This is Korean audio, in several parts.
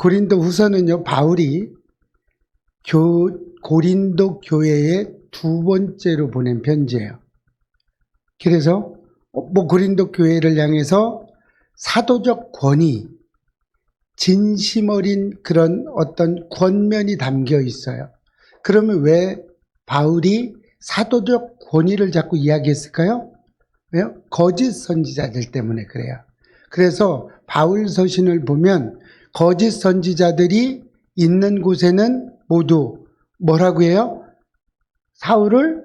고린도 후서는요, 바울이 교, 고린도 교회에 두 번째로 보낸 편지예요. 그래서 어, 뭐 고린도 교회를 향해서 사도적 권위, 진심 어린 그런 어떤 권면이 담겨 있어요. 그러면 왜 바울이 사도적 권위를 자꾸 이야기했을까요? 왜요? 거짓 선지자들 때문에 그래요. 그래서 바울 서신을 보면 거짓 선지자들이 있는 곳에는 모두 뭐라고 해요? 사울을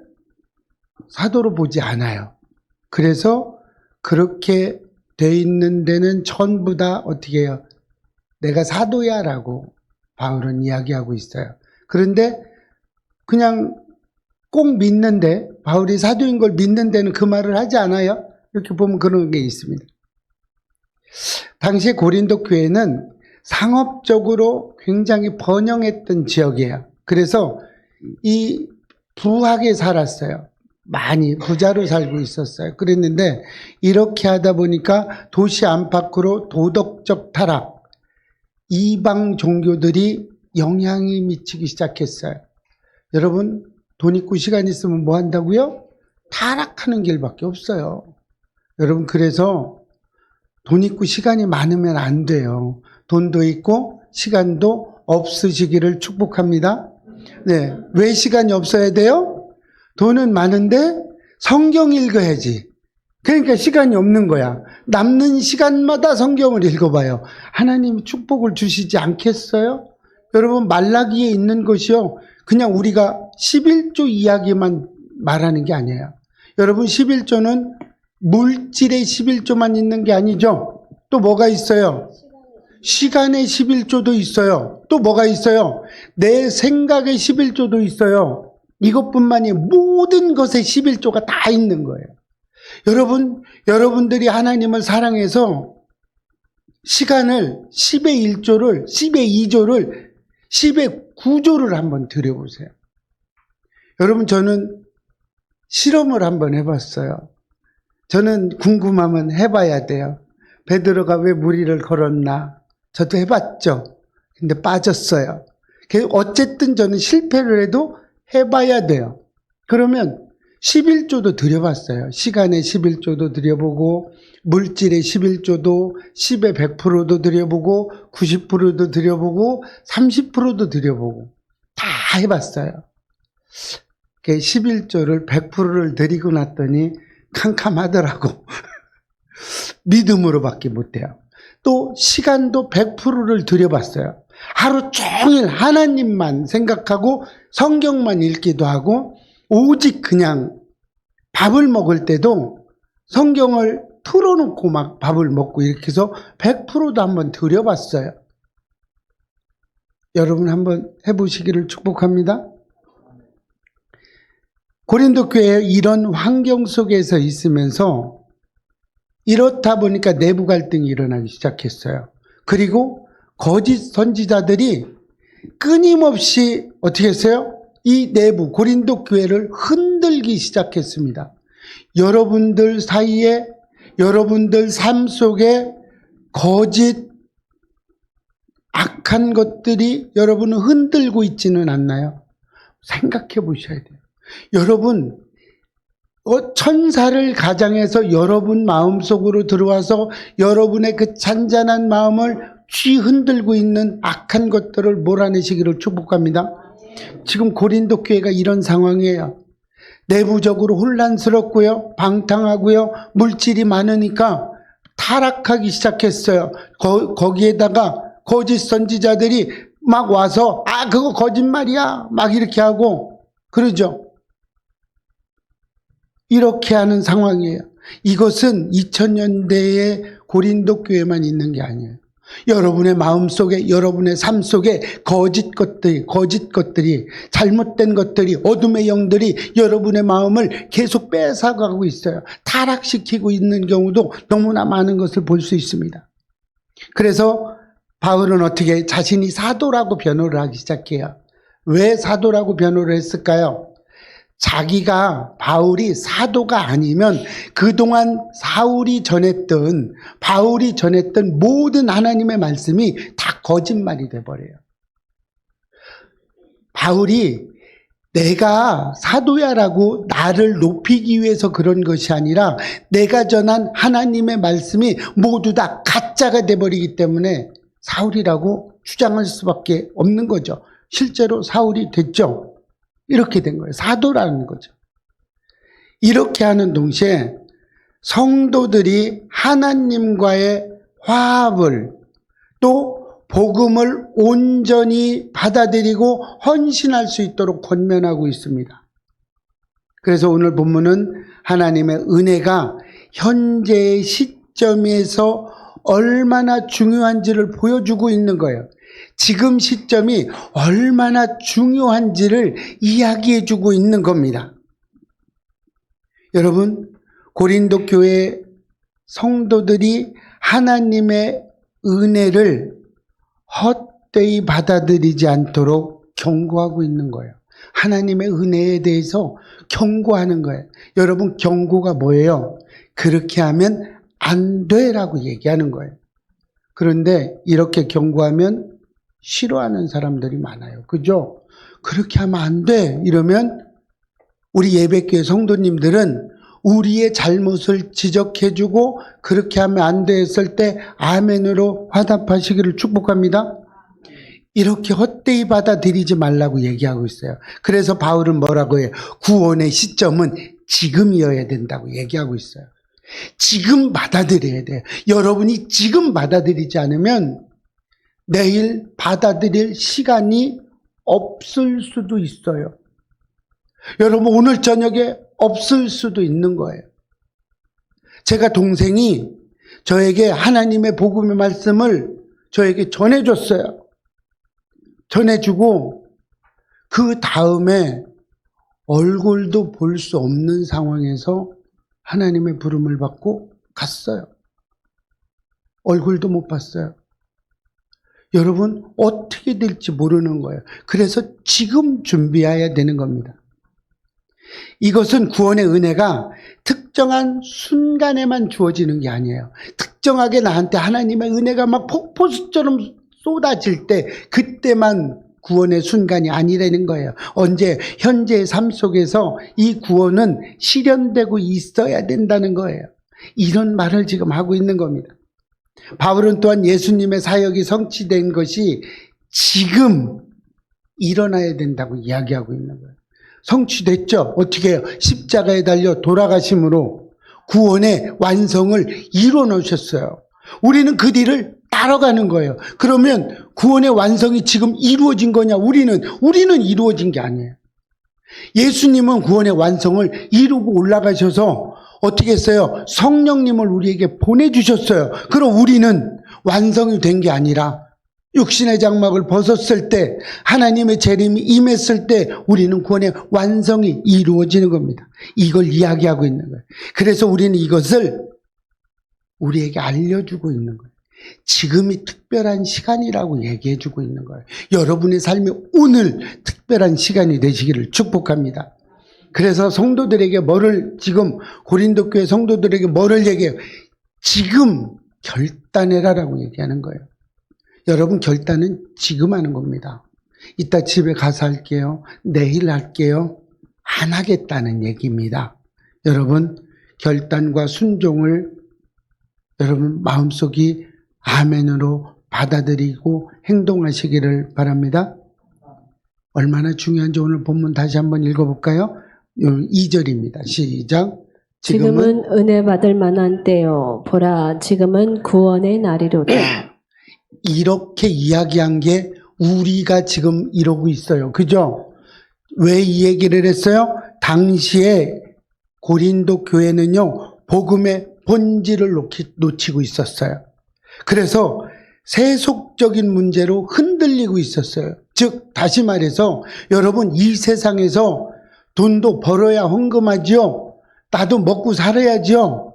사도로 보지 않아요. 그래서 그렇게 돼 있는 데는 전부 다 어떻게 해요? 내가 사도야 라고 바울은 이야기하고 있어요. 그런데 그냥 꼭 믿는데 바울이 사도인 걸 믿는 데는 그 말을 하지 않아요? 이렇게 보면 그런 게 있습니다. 당시 고린도 교회는 상업적으로 굉장히 번영했던 지역이에요. 그래서 이 부하게 살았어요. 많이 부자로 살고 있었어요. 그랬는데 이렇게 하다 보니까 도시 안팎으로 도덕적 타락, 이방 종교들이 영향이 미치기 시작했어요. 여러분 돈 있고 시간 있으면 뭐 한다고요? 타락하는 길밖에 없어요. 여러분 그래서 돈 있고 시간이 많으면 안 돼요. 돈도 있고 시간도 없으시기를 축복합니다. 네. 왜 시간이 없어야 돼요? 돈은 많은데 성경 읽어야지. 그러니까 시간이 없는 거야. 남는 시간마다 성경을 읽어봐요. 하나님이 축복을 주시지 않겠어요? 여러분, 말라기에 있는 것이요. 그냥 우리가 11조 이야기만 말하는 게 아니에요. 여러분, 11조는 물질의 11조만 있는 게 아니죠. 또 뭐가 있어요? 시간의 11조도 있어요. 또 뭐가 있어요? 내 생각의 11조도 있어요. 이것뿐만이 모든 것에 11조가 다 있는 거예요. 여러분, 여러분들이 하나님을 사랑해서 시간을 10의 1조를, 10의 2조를, 10의 9조를 한번 들여보세요. 여러분, 저는 실험을 한번 해봤어요. 저는 궁금하면 해봐야 돼요. 베드로가 왜 무리를 걸었나? 저도 해봤죠. 근데 빠졌어요. 그래서 어쨌든 저는 실패를 해도 해봐야 돼요. 그러면 11조도 들여봤어요. 시간의 11조도 들여보고, 물질의 11조도, 10의 100%도 들여보고, 90%도 들여보고, 30%도 들여보고, 다 해봤어요. 11조를 100%를 드리고 났더니 캄캄하더라고. 믿음으로밖에 못해요. 또 시간도 100%를 들여봤어요. 하루 종일 하나님만 생각하고 성경만 읽기도 하고 오직 그냥 밥을 먹을 때도 성경을 틀어놓고 막 밥을 먹고 이렇게 해서 100%도 한번 들여봤어요. 여러분 한번 해보시기를 축복합니다. 고린도 교회 이런 환경 속에서 있으면서 이렇다 보니까 내부 갈등이 일어나기 시작했어요. 그리고 거짓 선지자들이 끊임없이 어떻게 했어요? 이 내부 고린도 교회를 흔들기 시작했습니다. 여러분들 사이에 여러분들 삶 속에 거짓 악한 것들이 여러분을 흔들고 있지는 않나요? 생각해 보셔야 돼요. 여러분 어, 천사를 가장해서 여러분 마음속으로 들어와서 여러분의 그 잔잔한 마음을 쥐 흔들고 있는 악한 것들을 몰아내시기를 축복합니다. 지금 고린도 교회가 이런 상황이에요. 내부적으로 혼란스럽고요, 방탕하고요, 물질이 많으니까 타락하기 시작했어요. 거, 거기에다가 거짓 선지자들이 막 와서 아 그거 거짓말이야 막 이렇게 하고 그러죠. 이렇게 하는 상황이에요. 이것은 2000년대의 고린도 교회만 있는 게 아니에요. 여러분의 마음 속에, 여러분의 삶 속에 거짓 것들이, 거짓 것들이, 잘못된 것들이, 어둠의 영들이 여러분의 마음을 계속 뺏어가고 있어요. 타락시키고 있는 경우도 너무나 많은 것을 볼 수 있습니다. 그래서 바울은 어떻게 자신이 사도라고 변호를 하기 시작해요. 왜 사도라고 변호를 했을까요? 자기가 바울이 사도가 아니면 그동안 사울이 전했던 바울이 전했던 모든 하나님의 말씀이 다 거짓말이 돼 버려요. 바울이 내가 사도야라고 나를 높이기 위해서 그런 것이 아니라 내가 전한 하나님의 말씀이 모두 다 가짜가 돼버리기 때문에 사울이라고 주장할 수밖에 없는 거죠. 실제로 사울이 됐죠. 이렇게 된 거예요. 사도라는 거죠. 이렇게 하는 동시에 성도들이 하나님과의 화합을 또 복음을 온전히 받아들이고 헌신할 수 있도록 권면하고 있습니다. 그래서 오늘 본문은 하나님의 은혜가 현재의 시점에서 얼마나 중요한지를 보여주고 있는 거예요. 지금 시점이 얼마나 중요한지를 이야기해 주고 있는 겁니다. 여러분, 고린도 교회 성도들이 하나님의 은혜를 헛되이 받아들이지 않도록 경고하고 있는 거예요. 하나님의 은혜에 대해서 경고하는 거예요. 여러분, 경고가 뭐예요? 그렇게 하면 안 돼라고 얘기하는 거예요. 그런데 이렇게 경고하면 싫어하는 사람들이 많아요. 그죠? 그렇게 하면 안 돼. 이러면 우리 예배교회 성도님들은 우리의 잘못을 지적해주고 그렇게 하면 안 돼 했을 때 아멘으로 화답하시기를 축복합니다. 이렇게 헛되이 받아들이지 말라고 얘기하고 있어요. 그래서 바울은 뭐라고 해요? 구원의 시점은 지금이어야 된다고 얘기하고 있어요. 지금 받아들여야 돼요. 여러분이 지금 받아들이지 않으면 내일 받아들일 시간이 없을 수도 있어요. 여러분, 오늘 저녁에 없을 수도 있는 거예요. 제가 동생이 저에게 하나님의 복음의 말씀을 저에게 전해줬어요. 전해주고, 그 다음에 얼굴도 볼 수 없는 상황에서 하나님의 부름을 받고 갔어요. 얼굴도 못 봤어요. 여러분, 어떻게 될지 모르는 거예요. 그래서 지금 준비해야 되는 겁니다. 이것은 구원의 은혜가 특정한 순간에만 주어지는 게 아니에요. 특정하게 나한테 하나님의 은혜가 막 폭포수처럼 쏟아질 때, 그때만 구원의 순간이 아니라는 거예요. 언제 현재의 삶 속에서 이 구원은 실현되고 있어야 된다는 거예요. 이런 말을 지금 하고 있는 겁니다. 바울은 또한 예수님의 사역이 성취된 것이 지금 일어나야 된다고 이야기하고 있는 거예요. 성취됐죠? 어떻게 해요? 십자가에 달려 돌아가심으로 구원의 완성을 이루어 놓으셨어요. 우리는 그 뒤를 따라가는 거예요. 그러면 구원의 완성이 지금 이루어진 거냐? 우리는, 우리는 이루어진 게 아니에요. 예수님은 구원의 완성을 이루고 올라가셔서 어떻게 했어요? 성령님을 우리에게 보내주셨어요. 그럼 우리는 완성이 된 게 아니라 육신의 장막을 벗었을 때 하나님의 재림이 임했을 때 우리는 구원의 완성이 이루어지는 겁니다. 이걸 이야기하고 있는 거예요. 그래서 우리는 이것을 우리에게 알려주고 있는 거예요. 지금이 특별한 시간이라고 얘기해주고 있는 거예요. 여러분의 삶이 오늘 특별한 시간이 되시기를 축복합니다. 그래서 성도들에게 뭐를 지금 고린도 교회 성도들에게 뭐를 얘기해요? 지금 결단해라라고 얘기하는 거예요. 여러분 결단은 지금 하는 겁니다. 이따 집에 가서 할게요. 내일 할게요. 안 하겠다는 얘기입니다. 여러분 결단과 순종을 여러분 마음속이 아멘으로 받아들이고 행동하시기를 바랍니다. 얼마나 중요한지 오늘 본문 다시 한번 읽어볼까요? 2절입니다. 시작. 지금은 은혜 받을 만한 때요. 보라, 지금은 구원의 날이로다. 이렇게 이야기한 게 우리가 지금 이러고 있어요. 그죠? 왜 이 얘기를 했어요? 당시에 고린도 교회는요, 복음의 본질을 놓기, 놓치고 있었어요. 그래서 세속적인 문제로 흔들리고 있었어요. 즉, 다시 말해서 여러분 이 세상에서 돈도 벌어야 헌금하죠. 나도 먹고 살아야죠.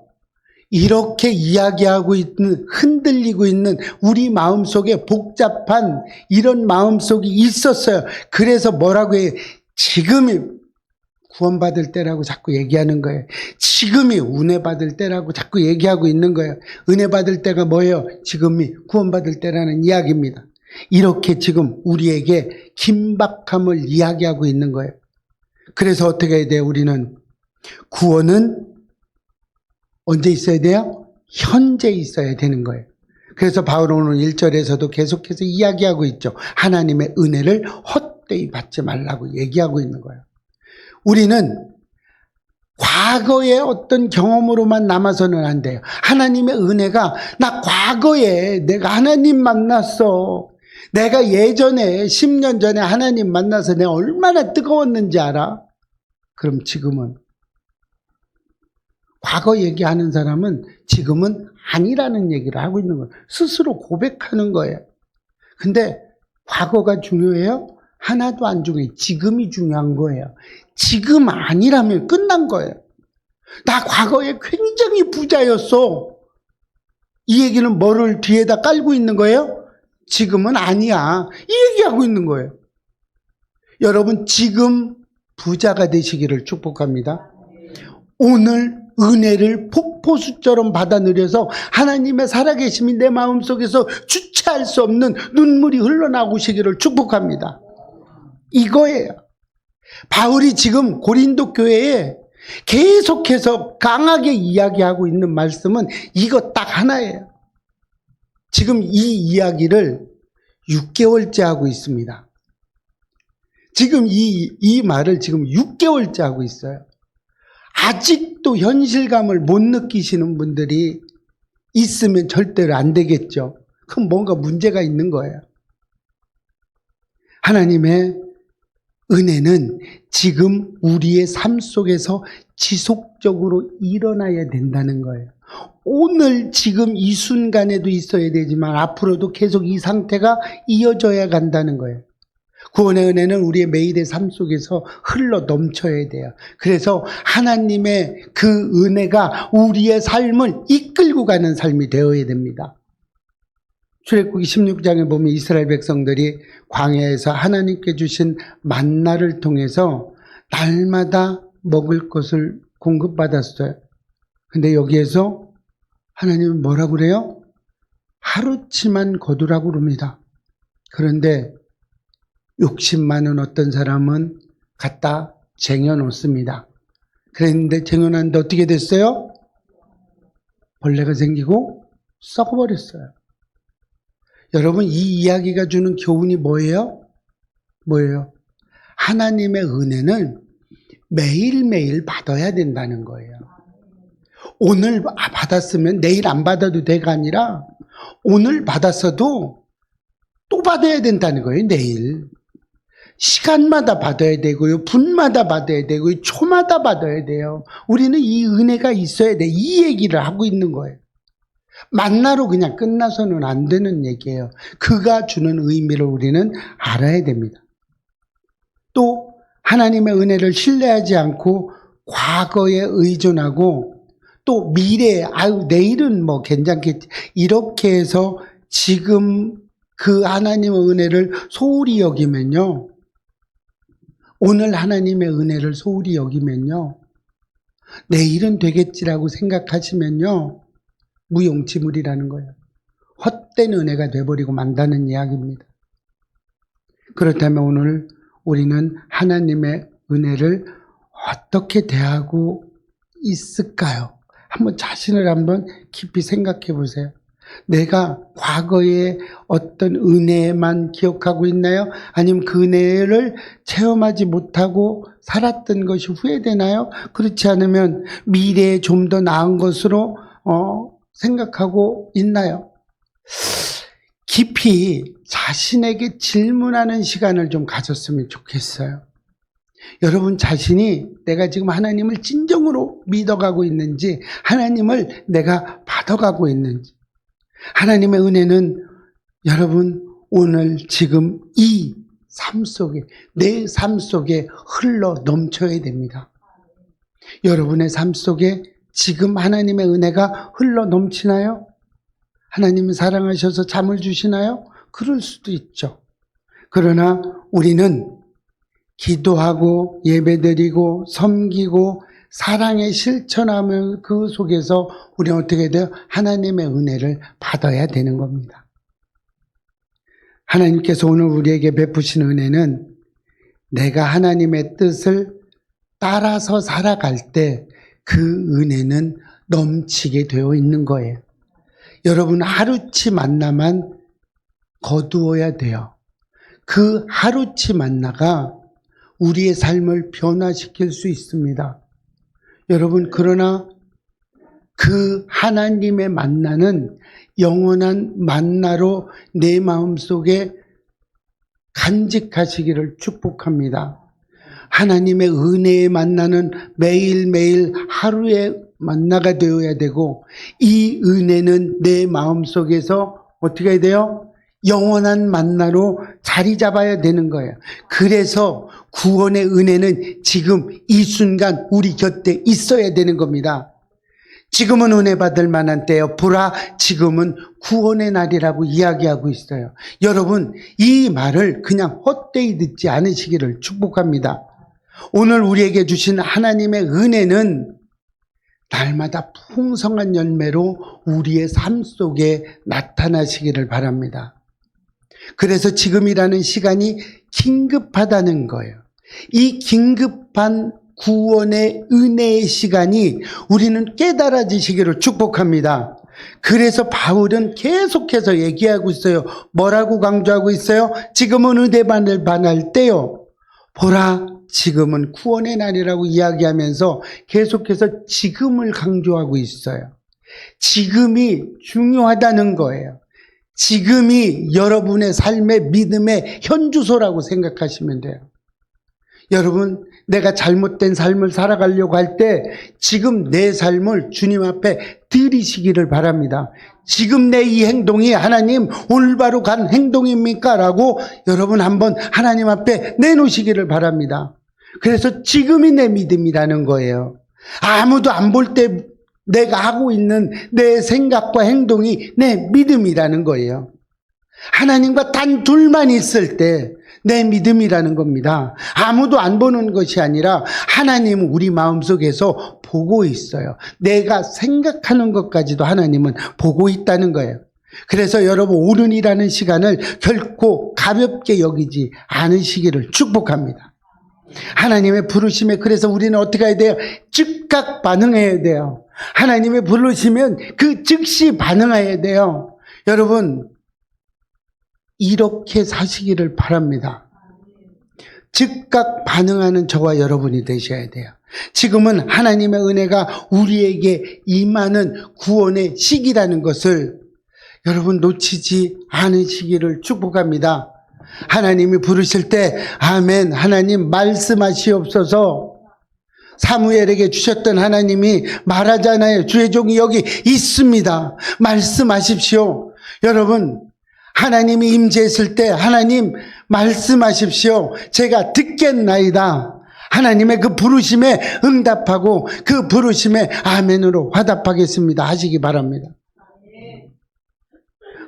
이렇게 이야기하고 있는, 흔들리고 있는 우리 마음 속에 복잡한 이런 마음 속이 있었어요. 그래서 뭐라고 해? 지금이 구원받을 때라고 자꾸 얘기하는 거예요. 지금이 은혜 받을 때라고 자꾸 얘기하고 있는 거예요. 은혜 받을 때가 뭐예요? 지금이 구원받을 때라는 이야기입니다. 이렇게 지금 우리에게 긴박함을 이야기하고 있는 거예요. 그래서 어떻게 해야 돼요? 우리는 구원은 언제 있어야 돼요? 현재 있어야 되는 거예요. 그래서 바울은 오늘 1절에서도 계속해서 이야기하고 있죠. 하나님의 은혜를 헛되이 받지 말라고 얘기하고 있는 거예요. 우리는 과거의 어떤 경험으로만 남아서는 안 돼요. 하나님의 은혜가 나 과거에 내가 하나님 만났어. 내가 예전에 10년 전에 하나님 만나서 내가 얼마나 뜨거웠는지 알아? 그럼 지금은 과거 얘기하는 사람은 지금은 아니라는 얘기를 하고 있는 거예요. 스스로 고백하는 거예요. 근데 과거가 중요해요? 하나도 안 중요해요. 지금이 중요한 거예요. 지금 아니라면 끝난 거예요. 나 과거에 굉장히 부자였어. 이 얘기는 뭐를 뒤에다 깔고 있는 거예요? 지금은 아니야. 이 얘기하고 있는 거예요. 여러분, 지금 부자가 되시기를 축복합니다. 오늘 은혜를 폭포수처럼 받아 누려서 하나님의 살아계심이 내 마음속에서 주체할 수 없는 눈물이 흘러나오시기를 축복합니다. 이거예요. 바울이 지금 고린도 교회에 계속해서 강하게 이야기하고 있는 말씀은 이거 딱 하나예요. 지금 이 이야기를 6개월째 하고 있습니다. 지금 이, 이 말을 지금 6개월째 하고 있어요. 아직도 현실감을 못 느끼시는 분들이 있으면 절대로 안 되겠죠. 그럼 뭔가 문제가 있는 거예요. 하나님의 은혜는 지금 우리의 삶 속에서 지속적으로 일어나야 된다는 거예요. 오늘 지금 이 순간에도 있어야 되지만 앞으로도 계속 이 상태가 이어져야 간다는 거예요. 구원의 은혜는 우리의 매일의 삶 속에서 흘러 넘쳐야 돼요. 그래서 하나님의 그 은혜가 우리의 삶을 이끌고 가는 삶이 되어야 됩니다. 출애굽기 16장에 보면 이스라엘 백성들이 광야에서 하나님께 주신 만나를 통해서 날마다 먹을 것을 공급받았어요. 근데 여기에서 하나님은 뭐라고 그래요? 하루치만 거두라고 그럽니다. 그런데 욕심 많은 어떤 사람은 갖다 쟁여놓습니다. 그랬는데 쟁여놨는데 어떻게 됐어요? 벌레가 생기고 썩어버렸어요. 여러분 이 이야기가 주는 교훈이 뭐예요? 뭐예요? 하나님의 은혜는 매일매일 받아야 된다는 거예요. 오늘 받았으면 내일 안 받아도 돼가 아니라 오늘 받았어도 또 받아야 된다는 거예요, 내일. 시간마다 받아야 되고요, 분마다 받아야 되고요, 초마다 받아야 돼요. 우리는 이 은혜가 있어야 돼. 이 얘기를 하고 있는 거예요. 만나로 그냥 끝나서는 안 되는 얘기예요. 그가 주는 의미를 우리는 알아야 됩니다. 또 하나님의 은혜를 신뢰하지 않고 과거에 의존하고 또 미래에 아유 내일은 뭐 괜찮겠지 이렇게 해서 지금 그 하나님의 은혜를 소홀히 여기면요. 오늘 하나님의 은혜를 소홀히 여기면요. 내일은 되겠지라고 생각하시면요. 무용지물이라는 거예요. 헛된 은혜가 돼버리고 만다는 이야기입니다. 그렇다면 오늘 우리는 하나님의 은혜를 어떻게 대하고 있을까요? 한번 자신을 한번 깊이 생각해 보세요. 내가 과거에 어떤 은혜만 기억하고 있나요? 아니면 그 은혜를 체험하지 못하고 살았던 것이 후회되나요? 그렇지 않으면 미래에 좀 더 나은 것으로 어, 생각하고 있나요? 깊이 자신에게 질문하는 시간을 좀 가졌으면 좋겠어요. 여러분 자신이 내가 지금 하나님을 진정으로 믿어가고 있는지, 하나님을 내가 받아가고 있는지, 하나님의 은혜는 여러분 오늘 지금 이 삶 속에, 내 삶 속에 흘러 넘쳐야 됩니다. 여러분의 삶 속에 지금 하나님의 은혜가 흘러 넘치나요? 하나님이 사랑하셔서 잠을 주시나요? 그럴 수도 있죠. 그러나 우리는 기도하고 예배드리고 섬기고 사랑에 실천하면 그 속에서 우리는 어떻게 돼요? 하나님의 은혜를 받아야 되는 겁니다. 하나님께서 오늘 우리에게 베푸신 은혜는 내가 하나님의 뜻을 따라서 살아갈 때 그 은혜는 넘치게 되어 있는 거예요. 여러분 하루치 만나만 거두어야 돼요. 그 하루치 만나가 우리의 삶을 변화시킬 수 있습니다. 여러분, 그러나 그 하나님의 만나는 영원한 만나로 내 마음 속에 간직하시기를 축복합니다. 하나님의 은혜의 만나는 매일매일 하루의 만나가 되어야 되고, 이 은혜는 내 마음 속에서 어떻게 해야 돼요? 영원한 만나로 자리 잡아야 되는 거예요. 그래서 구원의 은혜는 지금 이 순간 우리 곁에 있어야 되는 겁니다. 지금은 은혜 받을 만한 때요. 보라, 지금은 구원의 날이라고 이야기하고 있어요. 여러분, 이 말을 그냥 헛되이 듣지 않으시기를 축복합니다. 오늘 우리에게 주신 하나님의 은혜는 날마다 풍성한 열매로 우리의 삶 속에 나타나시기를 바랍니다. 그래서 지금이라는 시간이 긴급하다는 거예요. 이 긴급한 구원의 은혜의 시간이 우리는 깨달아지시기를 축복합니다. 그래서 바울은 계속해서 얘기하고 있어요. 뭐라고 강조하고 있어요? 지금은 의대반을 반할 때요. 보라, 지금은 구원의 날이라고 이야기하면서 계속해서 지금을 강조하고 있어요. 지금이 중요하다는 거예요. 지금이 여러분의 삶의 믿음의 현주소라고 생각하시면 돼요. 여러분, 내가 잘못된 삶을 살아가려고 할 때 지금 내 삶을 주님 앞에 드리시기를 바랍니다. 지금 내 이 행동이 하나님 올바로 간 행동입니까? 라고 여러분 한번 하나님 앞에 내놓으시기를 바랍니다. 그래서 지금이 내 믿음이라는 거예요. 아무도 안 볼 때 내가 하고 있는 내 생각과 행동이 내 믿음이라는 거예요. 하나님과 단 둘만 있을 때 내 믿음이라는 겁니다. 아무도 안 보는 것이 아니라 하나님은 우리 마음속에서 보고 있어요. 내가 생각하는 것까지도 하나님은 보고 있다는 거예요. 그래서 여러분 오른이라는 시간을 결코 가볍게 여기지 않으시기를 축복합니다. 하나님의 부르심에 그래서 우리는 어떻게 해야 돼요? 즉각 반응해야 돼요. 하나님의 부르시면 그 즉시 반응해야 돼요. 여러분 이렇게 사시기를 바랍니다. 즉각 반응하는 저와 여러분이 되셔야 돼요. 지금은 하나님의 은혜가 우리에게 임하는 구원의 시기라는 것을 여러분 놓치지 않으시기를 축복합니다. 하나님이 부르실 때 아멘 하나님 말씀하시옵소서 사무엘에게 주셨던 하나님이 말하잖아요. 주의 종이 여기 있습니다. 말씀하십시오. 여러분 하나님이 임재했을 때 하나님 말씀하십시오. 제가 듣겠나이다. 하나님의 그 부르심에 응답하고 그 부르심에 아멘으로 화답하겠습니다. 하시기 바랍니다.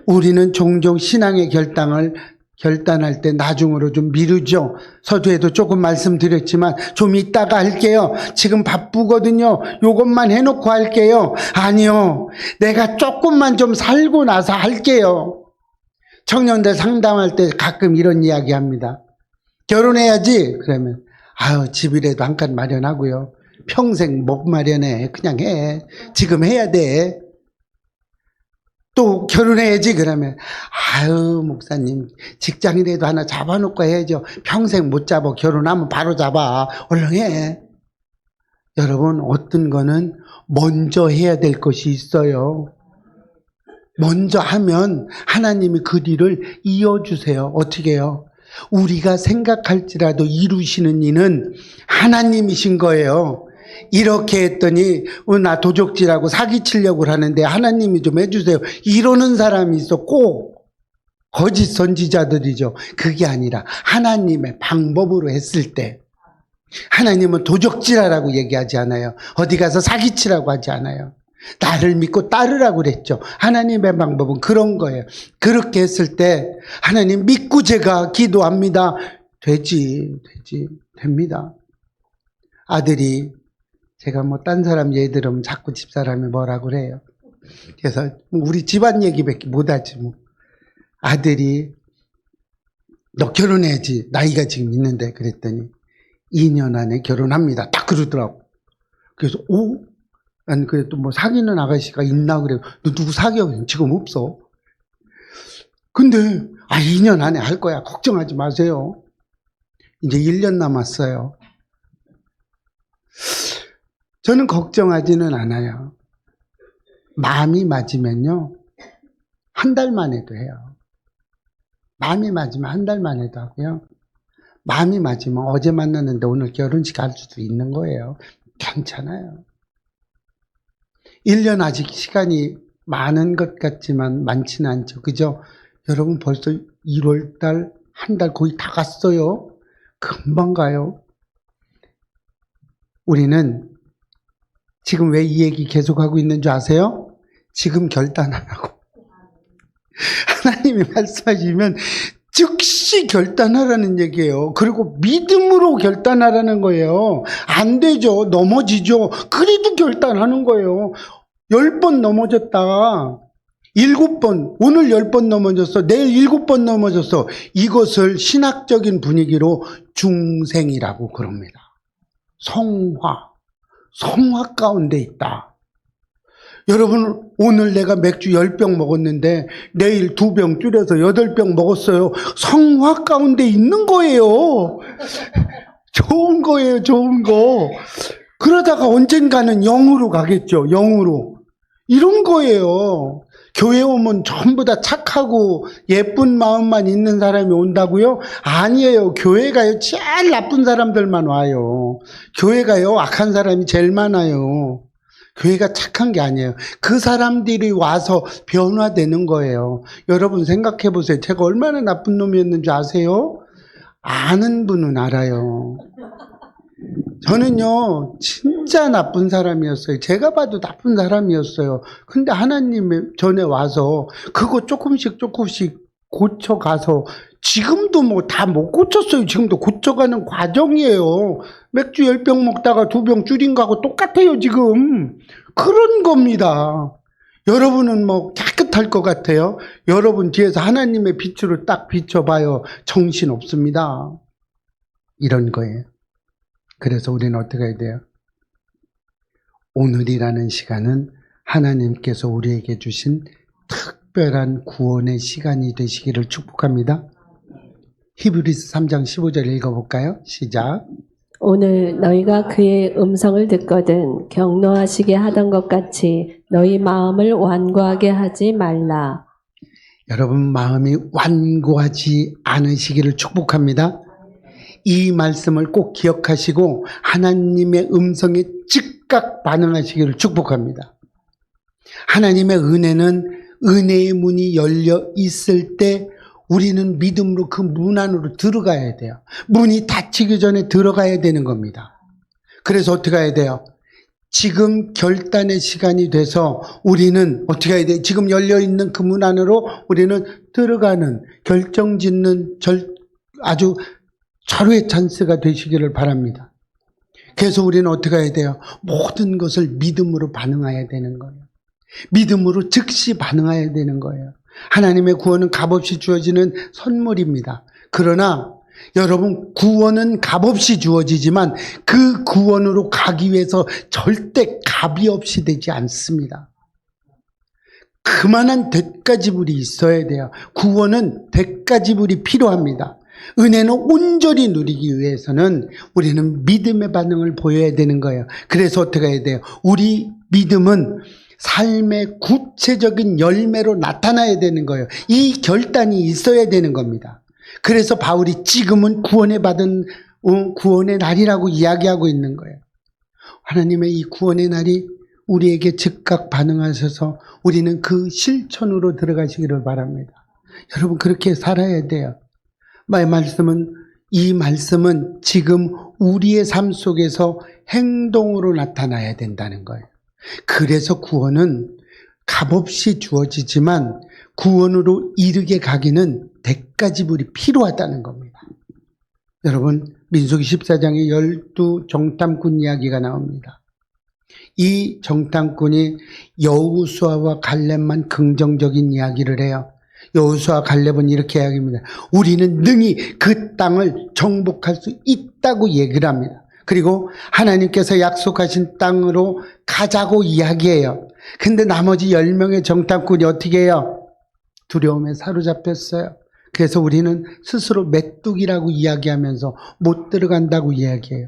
우리는 종종 신앙의 결단을 결단할 때 나중으로 좀 미루죠. 서두에도 조금 말씀드렸지만 좀 이따가 할게요. 지금 바쁘거든요. 요것만 해놓고 할게요. 아니요. 내가 조금만 좀 살고 나서 할게요. 청년들 상담할 때 가끔 이런 이야기 합니다. 결혼해야지. 그러면, 아유, 집이라도 한 칸 마련하고요. 평생 못 마련해. 그냥 해. 지금 해야 돼. 또 결혼해야지. 그러면, 아유, 목사님, 직장이라도 하나 잡아놓고 해야죠. 평생 못 잡아. 결혼하면 바로 잡아. 얼른 해. 여러분, 어떤 거는 먼저 해야 될 것이 있어요. 먼저 하면 하나님이 그 일을 이어주세요. 어떻게 해요? 우리가 생각할지라도 이루시는 이는 하나님이신 거예요. 이렇게 했더니 어, 나 도적질하고 사기치려고 하는데 하나님이 좀 해주세요. 이러는 사람이 꼭 거짓 선지자들이죠. 그게 아니라 하나님의 방법으로 했을 때 하나님은 도적질하라고 얘기하지 않아요. 어디 가서 사기치라고 하지 않아요. 나를 믿고 따르라고 그랬죠. 하나님의 방법은 그런 거예요. 그렇게 했을 때 하나님 믿고 제가 기도합니다. 되지, 되지, 됩니다. 아들이 제가 뭐 딴 사람 얘 들으면 자꾸 집사람이 뭐라 그래요. 그래서 우리 집안 얘기밖에 못하지 뭐. 아들이 너 결혼해야지 나이가 지금 있는데 그랬더니 2년 안에 결혼합니다. 딱 그러더라고. 그래서 오? 아니 그래도 뭐 사귀는 아가씨가 있나 그래. 너 누구 사귀어? 지금 없어. 근데 아 2년 안에 할 거야. 걱정하지 마세요. 이제 1년 남았어요. 저는 걱정하지는 않아요. 마음이 맞으면요. 한 달만 해도 해요. 마음이 맞으면 한 달만 해도 하고요. 마음이 맞으면 어제 만났는데 오늘 결혼식 할 수도 있는 거예요. 괜찮아요. 1년 아직 시간이 많은 것 같지만 많지는 않죠. 그죠? 여러분 벌써 1월 달, 한 달 거의 다 갔어요. 금방 가요. 우리는 지금 왜 이 얘기 계속하고 있는 줄 아세요? 지금 결단 안 하고. 하나님이 말씀하시면 즉시 결단하라는 얘기예요. 그리고 믿음으로 결단하라는 거예요. 안 되죠. 넘어지죠. 그래도 결단하는 거예요. 열 번 넘어졌다. 일곱 번, 오늘 열 번 넘어졌어. 내일 일곱 번 넘어졌어. 이것을 신학적인 분위기로 중생이라고 그럽니다. 성화. 성화 가운데 있다. 여러분, 오늘 내가 맥주 10병 먹었는데 내일 두병 줄여서 8병 먹었어요. 성화 가운데 있는 거예요. 좋은 거예요, 좋은 거. 그러다가 언젠가는 영으로 가겠죠, 영으로. 이런 거예요. 교회 오면 전부 다 착하고 예쁜 마음만 있는 사람이 온다고요? 아니에요. 교회가요, 제일 나쁜 사람들만 와요. 교회가요, 악한 사람이 제일 많아요. 교회가 착한 게 아니에요. 그 사람들이 와서 변화되는 거예요. 여러분 생각해 보세요. 제가 얼마나 나쁜 놈이었는지 아세요? 아는 분은 알아요. 저는요, 진짜 나쁜 사람이었어요. 제가 봐도 나쁜 사람이었어요. 근데 하나님 전에 와서 그거 조금씩 조금씩 고쳐가서 지금도 뭐 다 못 고쳤어요. 지금도 고쳐가는 과정이에요. 맥주 10병 먹다가 두 병 줄인 거하고 똑같아요, 지금. 그런 겁니다. 여러분은 뭐 깨끗할 것 같아요. 여러분 뒤에서 하나님의 빛으로 딱 비춰봐요. 정신 없습니다. 이런 거예요. 그래서 우리는 어떻게 해야 돼요? 오늘이라는 시간은 하나님께서 우리에게 주신 특별한 구원의 시간이 되시기를 축복합니다. 히브리스 3장 15절 읽어볼까요? 시작. 오늘 너희가 그의 음성을 듣거든 경노하시게 하던 것 같이 너희 마음을 완고하게 하지 말라. 여러분 마음이 완고하지 않으시기를 축복합니다. 이 말씀을 꼭 기억하시고 하나님의 음성에 즉각 반응하시기를 축복합니다. 하나님의 은혜는 은혜의 문이 열려 있을 때 우리는 믿음으로 그 문 안으로 들어가야 돼요. 문이 닫히기 전에 들어가야 되는 겁니다. 그래서 어떻게 해야 돼요? 지금 결단의 시간이 돼서 우리는 어떻게 해야 돼? 지금 열려 있는 그 문 안으로 우리는 들어가는 결정 짓는 절, 아주 절호의 찬스가 되시기를 바랍니다. 그래서 우리는 어떻게 해야 돼요? 모든 것을 믿음으로 반응해야 되는 거예요. 믿음으로 즉시 반응해야 되는 거예요. 하나님의 구원은 값없이 주어지는 선물입니다. 그러나 여러분 구원은 값없이 주어지지만 그 구원으로 가기 위해서 절대 값이 없이 되지 않습니다. 그만한 대가 지불이 있어야 돼요. 구원은 대가 지불이 필요합니다. 은혜는 온전히 누리기 위해서는 우리는 믿음의 반응을 보여야 되는 거예요. 그래서 어떻게 해야 돼요? 우리 믿음은 삶의 구체적인 열매로 나타나야 되는 거예요. 이 결단이 있어야 되는 겁니다. 그래서 바울이 지금은 구원에 받은 어, 구원의 날이라고 이야기하고 있는 거예요. 하나님의 이 구원의 날이 우리에게 즉각 반응하셔서 우리는 그 실천으로 들어가시기를 바랍니다. 여러분 그렇게 살아야 돼요. 말 말씀은 이 말씀은 지금 우리의 삶 속에서 행동으로 나타나야 된다는 거예요. 그래서 구원은 값없이 주어지지만 구원으로 이르게 가기는 대가 지불이 필요하다는 겁니다. 여러분, 민수기 14장에 열두 정탐꾼 이야기가 나옵니다. 이 정탐꾼이 여우수아와 갈렙만 긍정적인 이야기를 해요. 여우수아 갈렙은 이렇게 이야기합니다. 우리는 능히 그 땅을 정복할 수 있다고 얘기를 합니다. 그리고 하나님께서 약속하신 땅으로 가자고 이야기해요. 근데 나머지 10명의 정탐꾼이 어떻게 해요? 두려움에 사로잡혔어요. 그래서 우리는 스스로 메뚜기라고 이야기하면서 못 들어간다고 이야기해요.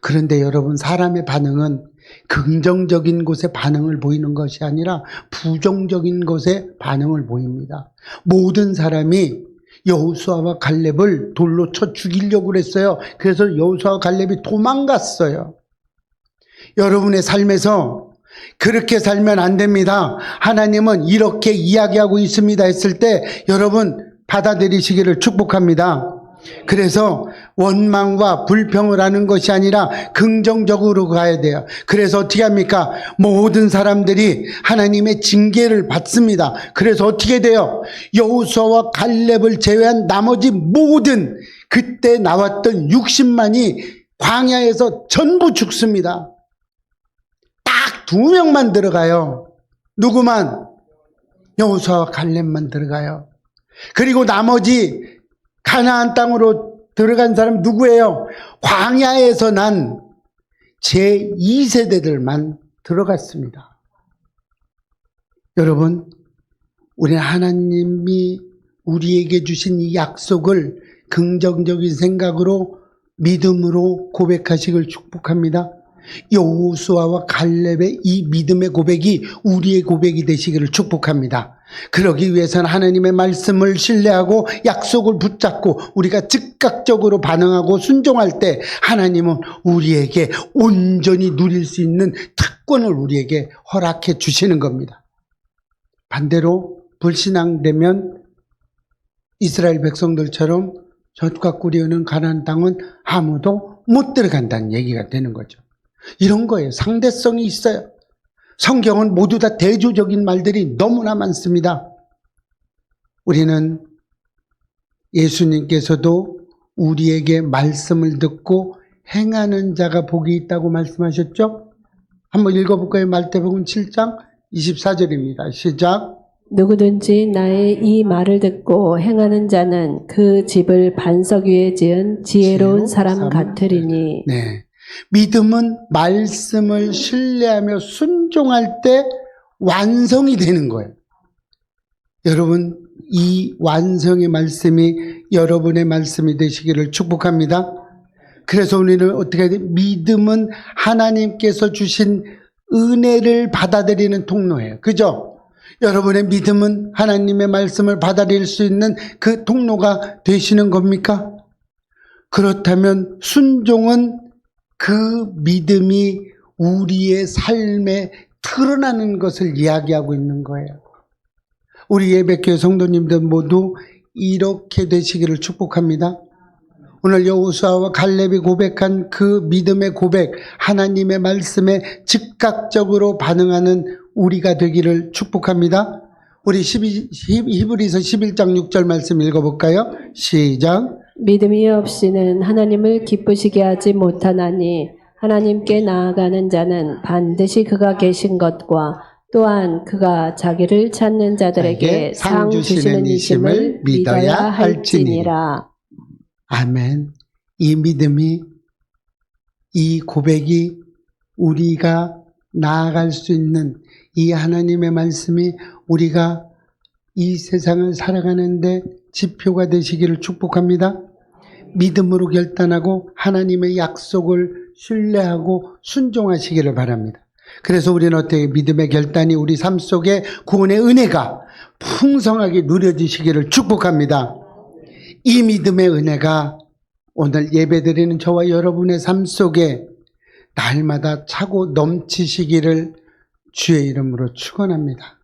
그런데 여러분, 사람의 반응은 긍정적인 곳에 반응을 보이는 것이 아니라 부정적인 곳에 반응을 보입니다. 모든 사람이 여호수아와 갈렙을 돌로 쳐 죽이려고 그랬어요. 그래서 여호수아와 갈렙이 도망갔어요. 여러분의 삶에서 그렇게 살면 안 됩니다. 하나님은 이렇게 이야기하고 있습니다 했을 때 여러분 받아들이시기를 축복합니다. 그래서 원망과 불평을 하는 것이 아니라 긍정적으로 가야 돼요. 그래서 어떻게 합니까? 모든 사람들이 하나님의 징계를 받습니다. 그래서 어떻게 돼요? 여호수아와 갈렙을 제외한 나머지 모든 그때 나왔던 60만이 광야에서 전부 죽습니다. 딱 두 명만 들어가요. 누구만? 여호수아와 갈렙만 들어가요. 그리고 나머지 가나안 땅으로 들어간 사람 누구예요? 광야에서 난 제 2세대들만 들어갔습니다. 여러분, 우리 하나님이 우리에게 주신 이 약속을 긍정적인 생각으로 믿음으로 고백하시길 축복합니다. 여호수아와 갈렙의 이 믿음의 고백이 우리의 고백이 되시기를 축복합니다. 그러기 위해서는 하나님의 말씀을 신뢰하고 약속을 붙잡고 우리가 즉각적으로 반응하고 순종할 때 하나님은 우리에게 온전히 누릴 수 있는 특권을 우리에게 허락해 주시는 겁니다. 반대로 불신앙되면 이스라엘 백성들처럼 젖과 꿀이 흐는 가나안 땅은 아무도 못 들어간다는 얘기가 되는 거죠. 이런 거에 상대성이 있어요. 성경은 모두 다 대조적인 말들이 너무나 많습니다. 우리는 예수님께서도 우리에게 말씀을 듣고 행하는 자가 복이 있다고 말씀하셨죠? 한번 읽어볼까요? 말대복음 7장 24절입니다. 시작. 누구든지 나의 이 말을 듣고 행하는 자는 그 집을 반석 위에 지은 지혜로운 사람 같으리니 네. 믿음은 말씀을 신뢰하며 순종할 때 완성이 되는 거예요. 여러분, 이 완성의 말씀이 여러분의 말씀이 되시기를 축복합니다. 그래서 우리는 어떻게 해야 돼? 믿음은 하나님께서 주신 은혜를 받아들이는 통로예요. 그죠? 여러분의 믿음은 하나님의 말씀을 받아들일 수 있는 그 통로가 되시는 겁니까? 그렇다면 순종은 그 믿음이 우리의 삶에 드러나는 것을 이야기하고 있는 거예요. 우리 예배교회 성도님들 모두 이렇게 되시기를 축복합니다. 오늘 여호수아와 갈렙이 고백한 그 믿음의 고백, 하나님의 말씀에 즉각적으로 반응하는 우리가 되기를 축복합니다. 우리 12, 히브리서 11장 6절 말씀 읽어볼까요? 시작. 믿음이 없이는 하나님을 기쁘시게 하지 못하나니 하나님께 나아가는 자는 반드시 그가 계신 것과 또한 그가 자기를 찾는 자들에게 상 주시는 이심을 믿어야 할지니라. 아멘. 이 믿음이, 이 고백이 우리가 나아갈 수 있는 이 하나님의 말씀이 우리가 이 세상을 살아가는데 지표가 되시기를 축복합니다. 믿음으로 결단하고 하나님의 약속을 신뢰하고 순종하시기를 바랍니다. 그래서 우리는 어떻게 믿음의 결단이 우리 삶 속에 구원의 은혜가 풍성하게 누려지시기를 축복합니다. 이 믿음의 은혜가 오늘 예배드리는 저와 여러분의 삶 속에 날마다 차고 넘치시기를 주의 이름으로 축원합니다.